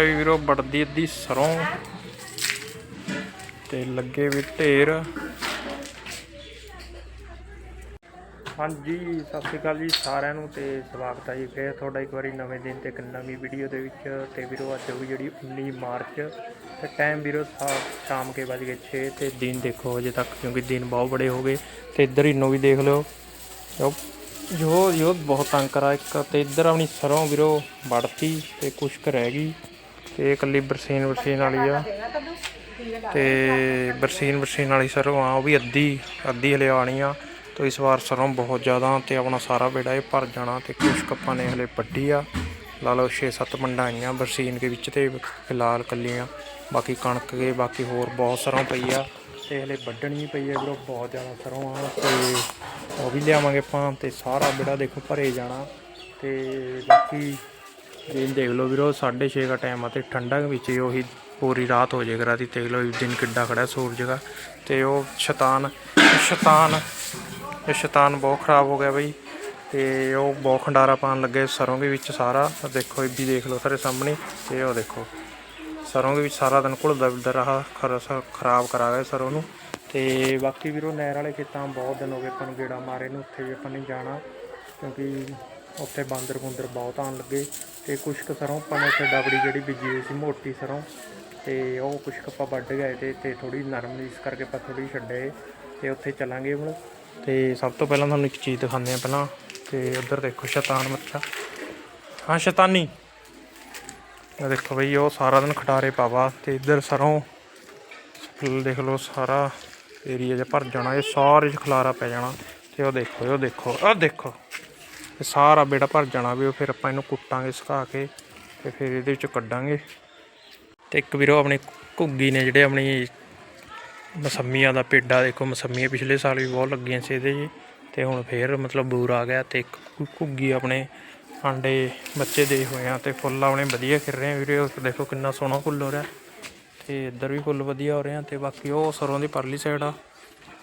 ਲੈ ਵੀ ਵੀਰੋ ਬੜਦੀ ਅੱਧੀ ਸਰੋਂ ਤੇ ਲੱਗੇ ਵੀ ਢੇਰ। ਹਾਂਜੀ, ਸਤਿ ਸ਼੍ਰੀ ਅਕਾਲ ਜੀ ਸਾਰਿਆਂ ਨੂੰ ਤੇ ਸਵਾਗਤ ਹੈ ਜੀ ਫੇਰ ਤੁਹਾਡਾ ਇੱਕ ਵਾਰੀ ਨਵੇਂ ਦਿਨ ਤੇ ਇੱਕ ਨਵੀਂ ਵੀਡੀਓ ਦੇ ਵਿੱਚ। ਤੇ ਵੀਰੋ, ਅੱਜ ਹੋਈ ਜਿਹੜੀ 19 ਮਾਰਚ। ਤੇ ਟਾਈਮ ਵੀਰੋ ਸ਼ਾਮ ਕੇ ਵੱਜ ਗਏ 6 ਤੇ ਦਿਨ ਦੇਖੋ ਅਜੇ ਤੱਕ, ਕਿਉਂਕਿ ਦਿਨ ਬਹੁਤ ਬੜੇ ਹੋ ਗਏ। ਤੇ ਇੱਧਰ ਹੀ ਵੀ ਦੇਖ ਲਿਓ। ਜੋ ਜੋ ਬਹੁਤ ਤੰਗ ਕਰਾ ਇੱਕ ਤੇ ਇੱਧਰ ਆਪਣੀ ਸਰੋਂ ਵੀਰੋ ਵੜਤੀ ਤੇ ਕੁਸ਼ਕ ਰਹਿ ਗਈ। ਤੇ ਇਹ ਇਕੱਲੀ ਬਰਸੀਨ ਬਰਸੀਨ ਵਾਲੀ ਆ। ਤੇ ਬਰਸੀਨ ਬਰਸੀਨ ਵਾਲੀ ਸਰੋਂ ਆ, ਉਹ ਵੀ ਅੱਧੀ ਅੱਧੀ ਹਲੇ ਆਣੀ ਆ। ਤੇ ਇਸ ਵਾਰ ਸਰੋਂ ਬਹੁਤ ਜ਼ਿਆਦਾ ਤੇ ਆਪਣਾ ਸਾਰਾ ਬੇੜਾ ਇਹ ਭਰ ਜਾਣਾ ਤੇ ਕੁਛ ਕੱਪਾਂ ਨੇ ਹਲੇ ਵੱਢੀ ਆ। ਲਾ ਲਓ 6-7 ਮੰਡਾਂ ਆਈਆਂ ਬਰਸੀਨ ਦੇ ਵਿੱਚ ਤੇ ਫਿਲਹਾਲ ਕੱਲੀਆਂ ਬਾਕੀ ਕਣਕ ਦੇ, ਬਾਕੀ ਹੋਰ ਬਹੁਤ ਸਰੋਂ ਪਈ ਆ ਤੇ ਹਲੇ ਵੱਢਣੀ ਪਈ ਆ ਵੀਰੋ, ਬਹੁਤ ਜ਼ਿਆਦਾ ਸਰੋਂ ਆ ਤੇ ਉਹ ਵੀ ਲਿਆਵਾਂਗੇ ਆਪਾਂ ਤੇ ਸਾਰਾ ਬੇੜਾ ਦੇਖੋ ਭਰੇ ਜਾਣਾ ਤੇ ਬਾਕੀ ਦਿਨ ਦੇਖ ਲਓ ਵੀਰੋ 6:30 ਦਾ ਟਾਈਮ ਆ ਤੇ ਠੰਡਾ ਵਿੱਚ ਹੀ ਉਹੀ ਪੂਰੀ ਰਾਤ ਹੋ ਜਾਏਗਾ ਰਾਤੀ। ਦੇਖ ਲਓ, ਦਿਨ ਕਿੱਡਾ ਖੜਾ ਸੂਰਜ ਦਾ। ਤੇ ਉਹ ਸ਼ੈਤਾਨ ਸ਼ੈਤਾਨ ਸ਼ੈਤਾਨ ਬਹੁਤ ਖਰਾਬ ਹੋ ਗਿਆ ਬਈ। ਤੇ ਉਹ ਬਹੁਤ ਖੰਡਾਰਾ ਪਾਣ ਲੱਗੇ ਸਰੋਂ ਦੇ ਵਿੱਚ ਸਾਰਾ। ਦੇਖੋ, ਇਹ ਵੀ ਦੇਖ ਲਓ ਸਾਰੇ ਸਾਹਮਣੇ। ਤੇ ਉਹ ਦੇਖੋ, ਸਰੋਂ ਦੇ ਵਿੱਚ ਸਾਰਾ ਦਿਨ ਘੁਲਦਾ ਫਿਰਦਾ ਰਹਾ, ਖਰ- ਖਰਾਬ ਕਰਾ ਗਏ ਸਰੋਂ ਨੂੰ। ਤੇ ਬਾਕੀ ਵੀਰੋ, ਨਹਿਰ ਵਾਲੇ ਖੇਤਾਂ ਬਹੁਤ ਦਿਨ ਹੋ ਗਏ ਆਪਾਂ ਨੂੰ ਗੇੜਾ ਮਾਰੇ ਨੂੰ, ਉੱਥੇ ਵੀ ਆਪਾਂ ਨੇ ਜਾਣਾ। ਕਿਉਂਕਿ ਉੱਥੇ ਬਾਂਦਰ ਬੁੰਦਰ ਬਹੁਤ ਆਉਣ ਲੱਗੇ। ਤੇ ਕੁਛ ਕੁ ਸਰੋਂ ਆਪਾਂ ਨੇ ਉੱਥੇ ਡਬੜੀ ਜਿਹੜੀ ਬੀਜੀ ਹੋਈ ਸੀ ਮੋਟੀ ਸਰੋਂ ਤੇ ਉਹ ਕੁਛ ਕੁ ਆਪਾਂ ਵੱਢ ਗਏ ਤੇ ਤੇ ਥੋੜੀ ਨਰਮ ਸੀ, ਇਸ ਕਰਕੇ ਆਪਾਂ ਥੋੜੀ ਛੱਡੇ ਤੇ ਉੱਥੇ ਚੱਲਾਂਗੇ ਹੁਣ। ਤੇ ਸਭ ਤੋਂ ਪਹਿਲਾਂ ਤੁਹਾਨੂੰ ਇੱਕ ਚੀਜ਼ ਦਿਖਾਉਂਦੇ ਆ ਪਹਿਲਾਂ ਤੇ ਉੱਧਰ ਦੇਖੋ ਸ਼ੈਤਾਨ ਮੱਛਾ। ਹਾਂ ਸ਼ੈਤਾਨੀ। ਇਹ ਦੇਖੋ ਬਈ ਉਹ ਸਾਰਾ ਦਿਨ ਖਟਾਰੇ ਪਾਵਾ ਤੇ ਇੱਧਰ ਸਰੋਂ ਦੇਖ ਲਓ ਸਾਰਾ ਏਰੀਆ ਜਿਹਾ ਭਰ ਜਾਣਾ ਇਹ ਸਾਰੇ 'ਚ ਖਲਾਰਾ ਪੈ ਜਾਣਾ। ਤੇ ਉਹ ਦੇਖੋ ਉਹ ਦੇਖੋ ਉਹ ਦੇਖੋ। ਇਹ ਸਾਰਾ ਬੇੜਾ ਭਰ ਜਾਣਾ ਵੀ ਉਹ ਫਿਰ ਆਪਾਂ ਇਹਨੂੰ ਕੁੱਟਾਂਗੇ, ਸੁਕਾ ਕੇ ਤੇ ਫਿਰ ਇਹਦੇ ਵਿੱਚੋਂ ਕੱਢਾਂਗੇ। ਤੇ ਇੱਕ ਵੀਰੋ ਆਪਣੀ ਘੁੱਗੀ ਨੇ ਜਿਹੜੇ ਆਪਣੀ ਮਸੰਮੀਆਂ ਦਾ ਪੇਡਾ, ਦੇਖੋ ਮਸੰਮੀਆਂ ਪਿਛਲੇ ਸਾਲ ਵੀ ਬਹੁਤ ਲੱਗੀਆਂ ਸੀ ਇਹਦੇ ਜੀ। ਤੇ ਹੁਣ ਫੇਰ ਮਤਲਬ ਬੂਰ ਆ ਗਿਆ ਤੇ ਇੱਕ ਘੁ- ਘੁੱਗੀ ਆਪਣੇ ਆਂਡੇ ਬੱਚੇ ਦੇ ਹੋਏ ਆ ਤੇ ਫੁੱਲ ਆਪਣੇ ਵਧੀਆ ਖਿਰ ਰਹੇ ਆ ਵੀਰੇ। ਦੇਖੋ ਕਿੰਨਾ ਸੋਹਣਾ ਫੁੱਲ ਹੋ ਰਿਹਾ। ਤੇ ਇੱਧਰ ਵੀ ਫੁੱਲ ਵਧੀਆ ਹੋ ਰਹੇ ਆ ਤੇ ਬਾਕੀ ਉਹ ਸਰੋਂ ਦੀ ਪਰਲੀ ਸਾਈਡ ਆ।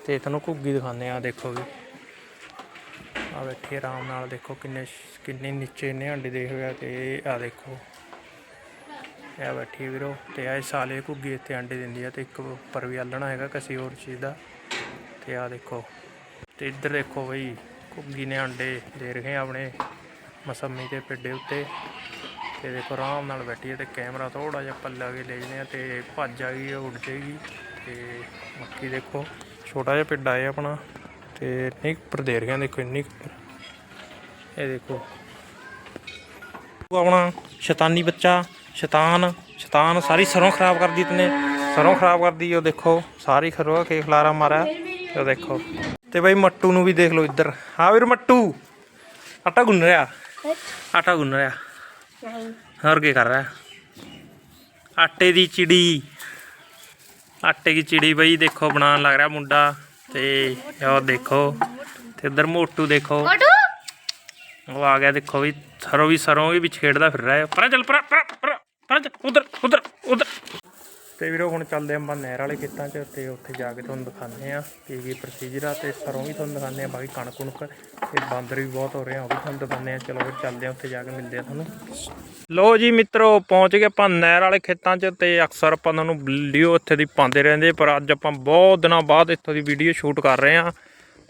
ਤੇ ਤੁਹਾਨੂੰ ਘੁੱਗੀ ਦਿਖਾਉਂਦੇ ਆ, ਦੇਖੋ ਵੀ। ਆ ਬੈਠੀ ਆਰਾਮ ਨਾਲ, ਦੇਖੋ ਕਿੰਨੇ ਕਿੰਨੇ ਨੀਚੇ ਨੇ ਆਂਡੇ ਦੇ ਹੋਇਆ ਤੇ ਆ ਦੇਖੋ। ਇਹ ਬੈਠੀ ਵੀਰੋ ਤੇ ਆ ਸਾਲੇ ਘੁੱਗੀ ਇੱਥੇ ਆਂਡੇ ਦਿੰਦੀ ਆ ਤੇ ਇੱਕ ਉੱਪਰ ਵੀ ਆਲਣਾ ਹੈਗਾ ਕਿਸੇ ਹੋਰ ਚੀਜ਼ ਦਾ। ਤੇ ਆ ਦੇਖੋ, ਤੇ ਇੱਧਰ ਦੇਖੋ ਬਈ, ਘੁੱਗੀ ਨੇ ਆਂਡੇ ਦੇ ਰਹੇ ਆ ਆਪਣੇ ਮਸੰਮੀ ਦੇ ਪਿੱਡੇ ਉੱਤੇ। ਤੇ ਦੇਖੋ ਆਰਾਮ ਨਾਲ ਬੈਠੀ ਹੈ ਤੇ ਕੈਮਰਾ ਥੋੜਾ ਜਿਹਾ ਪੱਲਾ ਕੇ ਲੈ ਜਨੇ ਆ ਤੇ ਭੱਜ ਆ ਗਈ ਉੱਡ ਜਾਏਗੀ। ਤੇ ਮੱਕੀ ਦੇਖੋ, ਛੋਟਾ ਜਿਹਾ ਪਿੱਡਾ ਹੈ ਆਪਣਾ। ਤੇ ਇੰਨੀ ਉੱਪਰ ਦੇ ਰਹੀਆਂ ਦੇਖੋ ਇੰਨੀ ਉੱਪਰ ਇਹ ਦੇਖੋ। ਆਪਣਾ ਸ਼ੈਤਾਨੀ ਬੱਚਾ, ਸ਼ੈਤਾਨ ਸ਼ੈਤਾਨ ਸਾਰੀ ਸਰੋਂ ਖਰਾਬ ਕਰਦੀ ਤਨੇ ਸਰੋਂ ਖਰਾਬ ਕਰਦੀ ਉਹ ਦੇਖੋ, ਸਾਰੀ ਖਰੋ ਕੇ ਖਲਾਰਾ ਮਾਰਾ ਉਹ ਦੇਖੋ। ਤੇ ਬਈ ਮੱਟੂ ਨੂੰ ਵੀ ਦੇਖ ਲਓ ਇੱਧਰ। ਹਾਂ ਵੀਰ ਮੱਟੂ, ਆਟਾ ਗੁੰਨ ਰਿਹਾ। ਆਟਾ ਗੁੰਨ ਰਿਹਾ। ਹੋਰ ਕੀ ਕਰ ਰਿਹਾ? ਆਟੇ ਦੀ ਚਿੜੀ। ਆਟੇ ਦੀ ਚਿੜੀ ਬਈ ਦੇਖੋ, ਬਣਾਉਣ ਲੱਗ ਰਿਹਾ ਮੁੰਡਾ। ਤੇ ਉਹ ਦੇਖੋ ਤੇ ਇੱਧਰ ਮੋਟੂ ਦੇਖੋ। ਉਹ ਆ ਗਿਆ ਦੇਖੋ ਵੀ ਸਰੋਂ ਵੀ ਸਰੋਂ ਵੀ ਵਿੱਚ ਖੇਡਦਾ ਫਿਰ ਰਿਹਾ। ਹੈ ਪਰਾਂ ਚੱਲ ਪਰਾਂ ਪਰਾਂ ਪਰਾਂ ਪਰਾਂ ਚੱਲ ਉਧਰ ਉਧਰ ਉਧਰ। ਤੇ ਵੀਰੋ, ਹੁਣ ਚੱਲਦੇ ਆਪਾਂ ਨਹਿਰ ਵਾਲੇ ਖੇਤਾਂ 'ਚ ਤੇ ਉੱਥੇ ਜਾ ਕੇ ਤੁਹਾਨੂੰ ਦਿਖਾਉਂਦੇ ਆ ਕੀ ਕੀ ਪ੍ਰੋਸੀਜਰ ਆ ਤੇ ਸਰੋਂ ਵੀ ਤੁਹਾਨੂੰ ਦਿਖਾਉਂਦੇ ਆ ਬਾਕੀ ਕਣਕ ਕੁਣਕ ਤੇ ਬਾਂਦਰ ਵੀ ਬਹੁਤ ਹੋ ਰਹੇ ਆ, ਉਹ ਵੀ ਤੁਹਾਨੂੰ ਦਿਖਾਉਂਦੇ ਆ ਚਲੋ ਫਿਰ ਚੱਲਦੇ ਆ ਉੱਥੇ ਜਾ ਕੇ ਮਿਲਦੇ ਆ ਤੁਹਾਨੂੰ। ਲੋ ਜੀ ਮਿੱਤਰੋ, ਪਹੁੰਚ ਗਏ ਆਪਾਂ ਨਹਿਰ ਵਾਲੇ ਖੇਤਾਂ 'ਚ ਤੇ ਅਕਸਰ ਆਪਾਂ ਤੁਹਾਨੂੰ ਵੀਡੀਓ ਇੱਥੇ ਦੀ ਪਾਉਂਦੇ ਰਹਿੰਦੇ, ਪਰ ਅੱਜ ਆਪਾਂ ਬਹੁਤ ਦਿਨਾਂ ਬਾਅਦ ਇੱਥੋਂ ਦੀ ਵੀਡੀਓ ਸ਼ੂਟ ਕਰ ਰਹੇ ਆ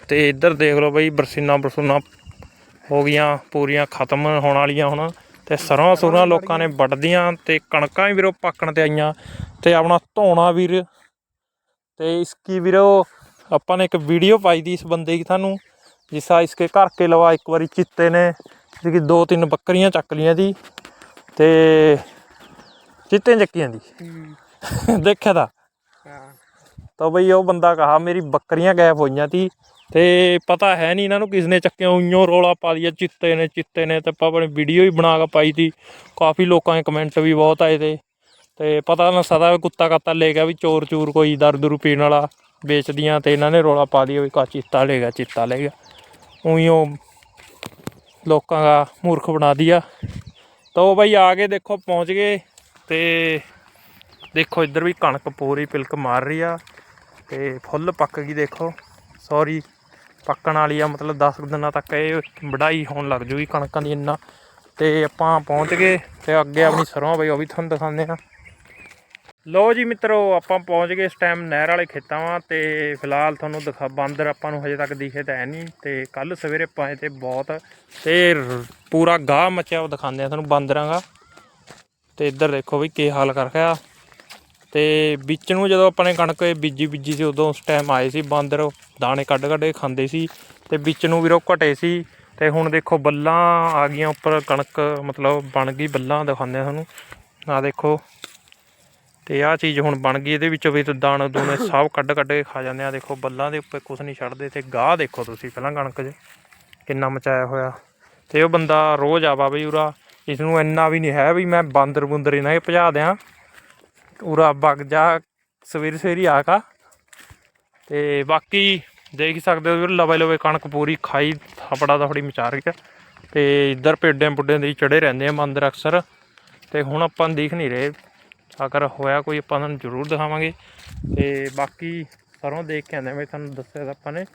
ਤੇ ਇੱਧਰ ਦੇਖ ਲਓ ਬਈ ਬਰਸੀਨਾ ਬਰਸੂਨਾ ਹੋ ਗਈਆਂ, ਪੂਰੀਆਂ ਖਤਮ ਹੋਣ ਵਾਲੀਆਂ ਹੁਣ। ਤੇ ਸਰੋਂ ਸੁਰਾਂ ਲੋਕਾਂ ਨੇ ਵੱਢਦੀਆਂ ਤੇ ਕਣਕਾਂ ਵੀ ਵੀਰੋ ਪੱਕਣ ਤੇ ਆਈਆਂ ਤੇ ਆਪਣਾ ਧੋਣਾ ਵੀਰ ਤੇ ਇਸकी ਵੀਰੋ ਆਪਾਂ ਨੇ ਇੱਕ ਵੀਡੀਓ ਪਾਈ ਦੀ ਇਸ ਬੰਦੇ ਦੀ ਤੁਹਾਨੂੰ ਜਿਸਾ ਇਸਕੇ ਘਰ ਕੇ ਲਵਾ ਇੱਕ ਵਾਰੀ ਚਿੱਤੇ ਨੇ ਜਿਹਦੀ ਦੋ ਤਿੰਨ ਬੱਕਰੀਆਂ ਚੱਕ ਲੀਆਂ ਦੀ ਤੇ ਚਿੱਤੇ ਚੱਕੀਆਂ ਦੀ ਦੇਖਿਆ ਤਾਂ? ਤਾਂ ਬਈ ਉਹ ਬੰਦਾ ਕਹਾ ਮੇਰੀ ਬੱਕਰੀਆਂ ਗਾਇਬ ਹੋਈਆਂ ਤੀ ਤੇ ਪਤਾ ਹੈ ਨਹੀਂ ਇਹਨਾਂ ਨੂੰ ਕਿਸ ਨੇ ਚੱਕਿਆ ਉਈਓ ਰੋਲਾ ਪਾ ਦਿਆ ਚਿੱਤੇ ਨੇ ਚਿੱਤੇ ਨੇ ਤੇ ਆਪਾਂ ਆਪਣੀ ਵੀਡੀਓ ਵੀ ਬਣਾ ਕੇ ਪਾਈ ਤੀ ਕਾਫੀ ਲੋਕਾਂ ਦੇ ਕਮੈਂਟ ਵੀ ਬਹੁਤ ਆਏ ਤੇ ਤੇ ਪਤਾ ਨਾ ਸਦਾ ਕੁੱਤਾ ਕਾਤਾ ਲੈ ਗਿਆ ਵੀ ਚੋਰ ਚੂਰ ਕੋਈ ਦਰ ਦਰੂ ਪੀਣ ਵਾਲਾ ਵੇਚਦੀਆਂ ਤੇ ਇਹਨਾਂ ਨੇ ਰੋਲਾ ਪਾ ਦਿਆ ਵੀ ਕਾ ਚਿੱਤਾ ਲੈ ਗਿਆ, ਚਿੱਤਾ ਲੈ ਗਿਆ। ਉਈਓ ਲੋਕਾਂ ਦਾ ਮੂਰਖ ਬਣਾ ਦਿਆ। ਤਾਂ ਉਹ ਬਈ ਆ ਕੇ ਦੇਖੋ, ਪਹੁੰਚ ਗਏ ਤੇ ਦੇਖੋ ਇੱਧਰ ਵੀ ਕਣਕ ਪੂਰੀ ਪਿਲਕ ਮਾਰ ਰਹੀ ਆ ਤੇ ਫੁੱਲ ਪੱਕ ਗਈ ਦੇਖੋ ਸੌਰੀ ਪੱਕਣ ਵਾਲੀ ਆ, ਮਤਲਬ 10 ਦਿਨਾਂ ਤੱਕ ਇਹ ਵਢਾਈ ਹੋਣ ਲੱਗ ਜੂਗੀ ਕਣਕਾਂ ਦੀ ਇੰਨਾ। ਤੇ ਆਪਾਂ ਪਹੁੰਚ ਗਏ ਤੇ ਅੱਗੇ ਆਪਣੀ ਸਰੋਂ ਬਈ, ਉਹ ਵੀ ਤੁਹਾਨੂੰ ਦਿਖਾਉਂਦੇ ਆ ਲੋ ਜੀ ਮਿੱਤਰੋ, ਆਪਾਂ ਪਹੁੰਚ ਗਏ ਇਸ ਟਾਈਮ ਨਹਿਰ ਵਾਲੇ ਖੇਤਾਂ ਵਾਂ ਤੇ ਫਿਲਹਾਲ ਤੁਹਾਨੂੰ ਦਿਖਾ, ਬਾਂਦਰ ਆਪਾਂ ਨੂੰ ਹਜੇ ਤੱਕ ਦਿਖੇ ਤਾਂ ਹੈ ਨਹੀਂ। ਤੇ ਕੱਲ ਸਵੇਰੇ ਪਾਏ ਤੇ ਬਹੁਤ, ਤੇ ਪੂਰਾ ਗਾਹ ਮਚਿਆ ਉਹ ਦਿਖਾਉਂਦੇ ਆ ਤੁਹਾਨੂੰ ਬਾਂਦਰਾਂ ਦਾ। ਤੇ ਇੱਧਰ ਦੇਖੋ ਵੀ ਕੀ ਹਾਲ ਕਰ ਰਿਹਾ ਤੇ ਵਿੱਚ ਨੂੰ ਜਦੋਂ ਆਪਾਂ ਨੇ ਕਣਕ ਬੀਜੀ ਬੀਜੀ ਸੀ, ਉਦੋਂ ਉਸ ਟਾਈਮ ਆਏ ਸੀ ਬਾਂਦਰ, ਦਾਣੇ ਕੱਢ ਕੱਢ ਕੇ ਖਾਂਦੇ ਸੀ ਤੇ ਵਿੱਚ ਨੂੰ ਵੀਰੋ ਘਟੇ ਸੀ ਤੇ ਹੁਣ ਦੇਖੋ ਬੱਲਾਂ ਆ ਗਈਆਂ ਉੱਪਰ ਕਣਕ, ਮਤਲਬ ਬਣ ਗਈ ਬੱਲਾਂ, ਦਿਖਾਉਂਦੇ ਆ ਤੁਹਾਨੂੰ। ਆ ਦੇਖੋ, ਤੇ ਆਹ ਚੀਜ਼ ਹੁਣ ਬਣ ਗਈ, ਇਹਦੇ ਵਿੱਚੋਂ ਵੀ ਦਾਣੇ ਦੂਣੇ ਸਭ ਕੱਢ ਕੱਢ ਕੇ ਖਾ ਜਾਂਦੇ ਆ। ਦੇਖੋ ਬੱਲਾਂ ਦੇ ਉੱਪਰ ਕੁਝ ਨਹੀਂ ਛੱਡਦੇ, ਤੇ ਗਾਹ ਦੇਖੋ ਤੁਸੀਂ ਪਹਿਲਾਂ ਕਣਕ 'ਚ ਕਿੰਨਾ ਮਚਾਇਆ ਹੋਇਆ। ਤੇ ਉਹ ਬੰਦਾ ਰੋਜ਼ ਆਵਾ ਬਈ ਉਰਾ, ਇਸ ਨੂੰ ਇੰਨਾ ਵੀ ਨਹੀਂ ਹੈ ਵੀ ਮੈਂ ਬਾਂਦਰ ਬੁੰਦਰ ਇਹਨਾਂ ਹੀ ਭਜਾ ਦਿਆਂ। ਉਰਾ ਵਗ ਜਾ, ਸਵੇਰੇ ਸਵੇਰੇ ਆ ਕਾ ਤੇ ਬਾਕੀ ਦੇਖ ਹੀ ਸਕਦੇ ਹੋ ਵੀਰ, ਲਵੇ ਲਵੇ ਕਣਕ ਪੂਰੀ ਖਾਈ, ਥਪੜਾ ਥਪੜੀ ਮਚਾ ਰਹੀ ਆ ਤੇ ਇੱਧਰ ਪੇਡਿਆਂ ਪੁੱਡਿਆਂ ਦੇ ਚੜੇ ਰਹਿੰਦੇ ਆ ਮੰਦਰ ਅਕਸਰ। ਤੇ ਹੁਣ ਆਪਾਂ ਦੇਖ ਨਹੀਂ ਰਹੇ। ਅਗਰ ਹੋਇਆ ਕੋਈ ਆਪਾਂ ਤੁਹਾਨੂੰ ਜ਼ਰੂਰ ਦਿਖਾਵਾਂਗੇ। ਤੇ ਬਾਕੀ ਸਰੋਂ ਦੇਖ ਕੇ ਆਂਦੇ ਮੈਂ ਤੁਹਾਨੂੰ ਦੱਸਿਆ ਤਾਂ ਆਪਾਂ ਨੇ।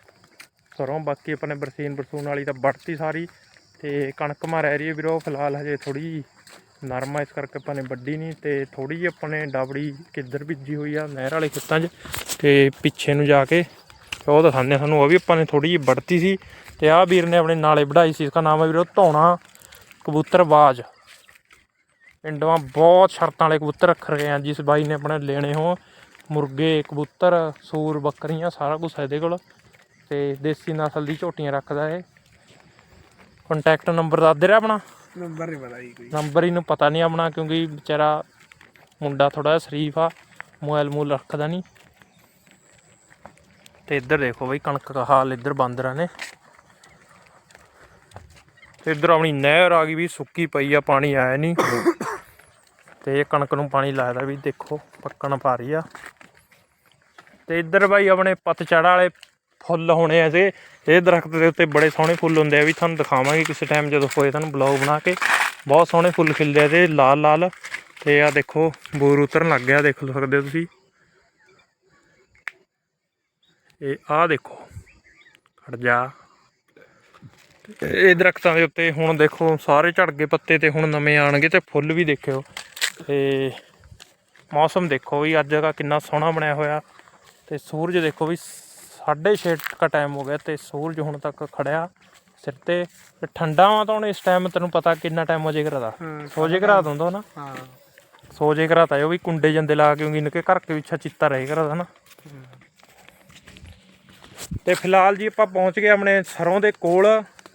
ਸਰੋਂ ਬਾਕੀ ਆਪਣੇ ਬਰਸੀਨ ਬਰਸੂਨ ਵਾਲੀ ਤਾਂ ਵੱਢਤੀ ਸਾਰੀ। ਤੇ ਕਣਕ ਮਾ ਰਹਿ ਰਹੀ ਹੈ ਵੀਰੋ, ਫਿਲਹਾਲ ਹਜੇ ਥੋੜੀ ਨਰਮ ਆ ਇਸ ਕਰਕੇ ਆਪਾਂ ਨੇ ਵੱਢੀ ਨਹੀਂ ਤੇ ਥੋੜੀ ਜਿਹੀ ਆਪਾਂ ਨੇ ਡਾਬੜੀ ਕਿੱਧਰ ਬੀਜੀ ਹੋਈ ਆ ਨਹਿਰ ਵਾਲੇ ਖੇਤਾਂ 'ਚ ਤੇ ਪਿੱਛੇ ਨੂੰ ਜਾ ਕੇ ਉਹ ਦਿਖਾਉਂਦੇ ਆ ਤੁਹਾਨੂੰ ਉਹ ਵੀ ਆਪਾਂ ਨੇ ਥੋੜੀ ਜਿਹੀ ਵੱਢਤੀ ਸੀ ਤੇ ਆਹ ਵੀਰ ਨੇ ਆਪਣੇ ਨਾਲੇ ਵਢਾਈ ਸੀ, ਇਸ ਦਾ ਨਾਮ ਹੈ ਵੀਰੋ ਧੌਣਾ ਕਬੂਤਰਬਾਜ਼ ਪਿੰਡੋਂ ਬਹੁਤ ਸ਼ਰਤਾਂ ਵਾਲੇ ਕਬੂਤਰ ਰੱਖ ਰਹੇ ਆ, ਜਿਸ ਬਾਈ ਨੇ ਆਪਣੇ ਲੈਣੇ ਹੋ ਮੁਰਗੇ, ਕਬੂਤਰ, ਸੂਰ, ਬੱਕਰੀਆਂ, ਸਾਰਾ ਕੁਝ ਇਹਦੇ ਕੋਲ ਤੇ ਦੇਸੀ ਨਸਲ ਦੀ ਝੋਟੀਆਂ ਰੱਖਦਾ ਏ ਕੰਟੈਕਟ ਨੰਬਰ ਦੱਸ ਦੇ ਰਿਹਾ ਆਪਣਾ? ਨੰਬਰ ਨਹੀਂ ਪਤਾ ਜੀ ਕੋਈ। ਨੰਬਰ ਇਹਨੂੰ ਪਤਾ ਨਹੀਂ ਆਪਣਾ, ਕਿਉਂਕਿ ਵਿਚਾਰਾ ਮੁੰਡਾ ਥੋੜਾ ਜਿਹਾ ਸ਼ਰੀਫ ਆ ਮੋਬਾਈਲ ਮੂਲ ਰੱਖਦਾ ਨਹੀਂ। ਤੇ ਇੱਧਰ ਦੇਖੋ ਬਈ, ਕਣਕ ਦਾ ਹਾਲ ਇੱਧਰ ਬਾਂਦਰਾਂ ਨੇ। ਤੇ ਇੱਧਰ ਆਪਣੀ ਨਹਿਰ ਆ ਗਈ ਵੀ ਸੁੱਕੀ ਪਈ ਆ, ਪਾਣੀ ਆਇਆ ਨਹੀਂ। ਤੇ ਇਹ ਕਣਕ ਨੂੰ ਪਾਣੀ ਲਾਇਆ ਵੀ ਦੇਖੋ, ਪੱਕਣ ਪਾ ਰਹੀ ਆ। ਤੇ ਇੱਧਰ ਬਾਈ ਆਪਣੇ ਪਤਝੜ ਵਾਲੇ ਫੁੱਲ ਹੋਣੇ ਐ ਤੇ ਇਹ ਦਰਖਤ ਦੇ ਉੱਤੇ ਬੜੇ ਸੋਹਣੇ ਫੁੱਲ ਹੁੰਦੇ ਆ। ਵੀ ਤੁਹਾਨੂੰ ਦਿਖਾਵਾਂਗੇ ਕਿਸੇ ਟਾਈਮ ਜਦੋਂ ਹੋਏ ਤੁਹਾਨੂੰ ਬਲੌਗ ਬਣਾ ਕੇ। ਬਹੁਤ ਸੋਹਣੇ ਫੁੱਲ ਖਿਲਦੇ ਆ ਤੇ ਲਾਲ ਲਾਲ। ਤੇ ਆ ਦੇਖੋ, ਬੂਰ ਉਤਰਨ ਲੱਗ ਗਿਆ, ਦੇਖ ਸਕਦੇ ਹੋ ਤੁਸੀਂ। ਇਹ ਆ ਦੇਖੋ, ਖੜ ਜਾ। ਇਹ ਦਰਖਤਾਂ ਦੇ ਉੱਤੇ ਹੁਣ ਦੇਖੋ, ਸਾਰੇ ਝੜ ਗਏ ਪੱਤੇ ਤੇ ਹੁਣ ਨਵੇਂ ਆਣਗੇ ਤੇ ਫੁੱਲ ਵੀ ਦੇਖਿਓ। ਤੇ ਮੌਸਮ ਦੇਖੋ ਵੀ ਅੱਜ ਦਾ ਕਿੰਨਾ ਸੋਹਣਾ ਬਣਿਆ ਹੋਇਆ। ਤੇ ਸੂਰਜ ਦੇਖੋ ਵੀ 6:30 ਕਾ ਟਾਈਮ ਹੋ ਗਿਆ ਤੇ ਸੂਰਜ ਹੁਣ ਤੱਕ ਖੜਿਆ ਸਿਰ ਤੇ ਤੇ ਠੰਡਾ ਵਾ ਤਾਂ ਹੁਣ ਇਸ ਟਾਈਮ ਤੈਨੂੰ ਪਤਾ ਕਿੰਨਾ ਟਾਈਮ ਹੋ ਜੇ ਕਰਦਾ ਹਾਂ ਸੋ ਜੇ ਕਰਾ ਦਿੰਦਾ ਨਾ। ਹਾਂ। ਸੋ ਜੇ ਕਰਾਤਾ ਉਹ ਵੀ ਕੁੰਡੇ ਜੰਦੇ ਲਾ ਕੇ ਇਨਕੇ ਘਰ ਕੇ ਵਿੱਚ ਚਿੱਤਾ ਰਹੇ ਕਰਦਾ ਨਾ। ਤੇ ਫਿਲਹਾਲ ਜੀ ਆਪਾਂ ਪਹੁੰਚ ਗਏ ਆਪਣੇ ਸਰੋਂ ਦੇ ਕੋਲ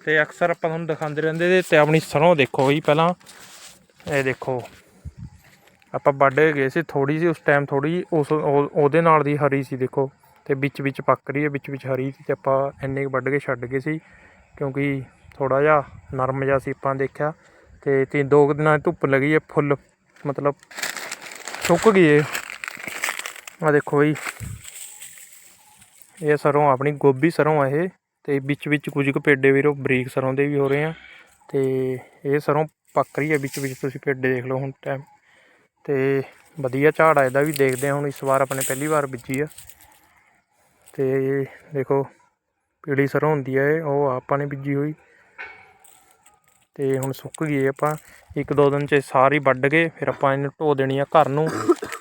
ਤੇ ਅਕਸਰ ਆਪਾਂ ਤੁਹਾਨੂੰ ਦਿਖਾਉਂਦੇ ਰਹਿੰਦੇ ਤੇ- ਤੇ ਆਪਣੀ ਸਰੋਂ ਦੇਖੋ ਬਈ ਪਹਿਲਾਂ। ਇਹ ਦੇਖੋ ਆਪਾਂ ਵੱਢ ਗਏ ਸੀ ਥੋੜੀ ਸੀ ਉਸ ਟਾਈਮ ਥੋੜੀ ਉਸ ਉਹ- ਉਹਦੇ ਨਾਲ ਦੀ ਹਰੀ ਸੀ ਦੇਖੋ। ਤੇ ਵਿੱਚ ਵਿੱਚ ਪੱਕ ਰਹੀ ਹੈ, ਵਿੱਚ ਵਿੱਚ ਹਰੀ ਸੀ ਤੇ ਆਪਾਂ ਇੰਨੇ ਕੁ ਵੱਢ ਕੇ ਛੱਡ ਗਏ ਸੀ, ਕਿਉਂਕਿ ਥੋੜਾ ਜਿਹਾ ਨਰਮ ਜਿਹਾ ਸੀ ਆਪਾਂ ਦੇਖਿਆ ਤੇ ਤੀ ਦੋ ਕੁ ਦਿਨਾਂ ਦੀ ਧੁੱਪ ਲੱਗੀ ਹੈ, ਫੁੱਲ ਮਤਲਬ ਸੁੱਕ ਗਈ ਇਹ ਆ ਦੇਖੋ ਜੀ ਇਹ ਸਰੋਂ ਆਪਣੀ ਗੋਭੀ ਸਰੋਂ ਆ ਇਹ ਤੇ ਵਿੱਚ ਵਿੱਚ ਕੁਝ ਕੁ ਪੇਡੇ ਵੀਰੋ ਬਰੀਕ ਸਰੋਂ ਦੇ ਵੀ ਹੋ ਰਹੇ ਆ ਤੇ ਇਹ ਸਰੋਂ ਪੱਕ ਰਹੀ ਹੈ, ਵਿੱਚ ਵਿੱਚ ਤੁਸੀਂ ਪੇਡੇ ਦੇਖ ਲਓ ਹੁਣ ਟਾਈਮ ਤੇ ਵਧੀਆ ਝਾੜ ਆ, ਇਹਦਾ ਵੀ ਦੇਖਦੇ ਹਾਂ ਹੁਣ ਇਸ ਵਾਰ ਆਪਣੇ ਪਹਿਲੀ ਵਾਰ ਬੀਜੀ ਆ। ਤੇ ਦੇਖੋ, ਪੀਲੀ ਸਰੋਂ ਹੁੰਦੀ ਹੈ, ਉਹ ਆਪਾਂ ਨੇ ਬੀਜੀ ਹੋਈ। ਤੇ ਹੁਣ ਸੁੱਕ ਗਈ ਇਹ ਆਪਾਂ। ਇੱਕ ਦੋ ਦਿਨ ਚ ਸਾਰੀ ਵੱਢ ਕੇ ਫਿਰ ਆਪਾਂ ਇਹਨੂੰ ਢੋ ਦੇਣੀ ਆ ਘਰ ਨੂੰ।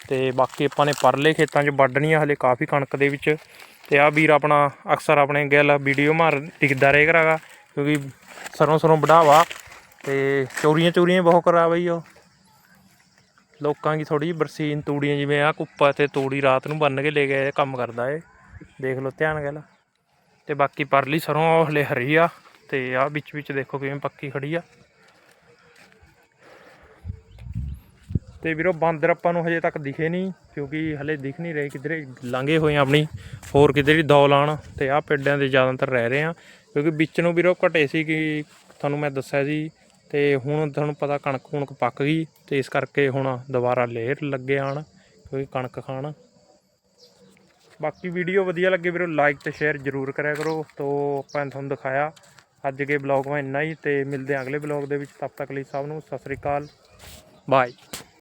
ਤੇ ਬਾਕੀ ਆਪਾਂ ਨੇ ਪਰਲੇ ਖੇਤਾਂ 'ਚ ਵੱਢਣੀ ਆ, ਹਲੇ ਕਾਫੀ ਕਣਕ ਦੇ ਵਿੱਚ। ਤੇ ਆ ਵੀਰ ਆਪਣਾ, ਅਕਸਰ ਆਪਣੇ ਗੱਲ ਵੀਡੀਓ ਮਾਰ ਟਿਕਦਾ ਰਹੇ ਕਰਾਗਾ, ਕਿਉਂਕਿ ਸਰੋਂ ਸਰੋਂ ਵਢਾਵਾ। ਤੇ ਚੋਰੀਆਂ ਚੋਰੀਆਂ ਬਹੁਤ ਕਰਾ ਬਈ ਉਹ। ਲੋਕਾਂ ਦੀ ਥੋੜੀ ਬਰਸੀਨ ਤੂੜੀਆਂ ਜਿਵੇਂ ਆ ਕੁੱਪਾ ਤੇ ਤੂੜੀ ਰਾਤ ਨੂੰ ਬੰਨ ਕੇ ਲੈ ਗਏ ਕੰਮ ਕਰਦਾ ਏ ਦੇਖ ਲਓ, ਧਿਆਨ ਗੱਲ। ਤੇ ਬਾਕੀ ਪਰਲੀ ਸਰੋਂ ਉਹ ਹਲੇ ਹਰੀ ਆ, ਤੇ ਆ ਵਿੱਚ ਵਿੱਚ ਦੇਖੋ ਕਿਵੇਂ ਪੱਕੀ ਖੜੀ ਆ। ਤੇ ਵੀਰੋ, ਬਾਂਦਰ ਆਪਾਂ ਨੂੰ ਹਜੇ ਤੱਕ ਦਿਖੇ ਨਹੀਂ, ਕਿਉਂਕਿ ਹਲੇ ਦਿਖ ਨਹੀਂ ਰਹੇ ਕਿਧਰੇ, ਲੰਘੇ ਹੋਏ ਆ ਆਪਣੀ, ਹੋਰ ਕਿਧਰੇ ਦੌ ਲਾਣ ਤੇ ਆ ਪਿੰਡਾਂ ਦੇ ਜ਼ਿਆਦਾਤਰ ਰਹਿ ਰਹੇ ਆ। ਕਿਉਂਕਿ ਵਿੱਚ ਨੂੰ ਵੀਰੋ ਘਟੇ ਸੀ ਕਿ ਤੁਹਾਨੂੰ ਮੈਂ ਦੱਸਿਆ ਸੀ, ਤੇ ਹੁਣ ਤੁਹਾਨੂੰ ਪਤਾ ਕਣਕ ਕੁਣਕ ਪੱਕ ਗਈ, ਤੇ ਇਸ ਕਰਕੇ ਹੁਣ ਦੁਬਾਰਾ ਲੇਰ ਲੱਗੇ ਆਣ ਕਿਉਂਕਿ ਕਣਕ ਖਾਣ। ਬਾਕੀ ਵੀਡੀਓ ਵਧੀਆ ਲੱਗੇ ਵੀਰੋ ਲਾਈਕ ਤੇ ਸ਼ੇਅਰ ਜ਼ਰੂਰ ਕਰਿਆ ਕਰੋ। ਤੋ ਆਪਾਂ ਤੁਹਾਨੂੰ ਦਿਖਾਇਆ ਅੱਜ ਦੇ ਬਲੌਗ ਮੈਂ ਇੰਨਾ ਹੀ, ਤੇ ਮਿਲਦੇ ਹਾਂ ਅਗਲੇ ਬਲੌਗ ਦੇ ਵਿੱਚ। ਤਦ ਤੱਕ ਲਈ ਸਭ ਨੂੰ ਸਤਿ ਸ੍ਰੀ ਅਕਾਲ। ਬਾਏ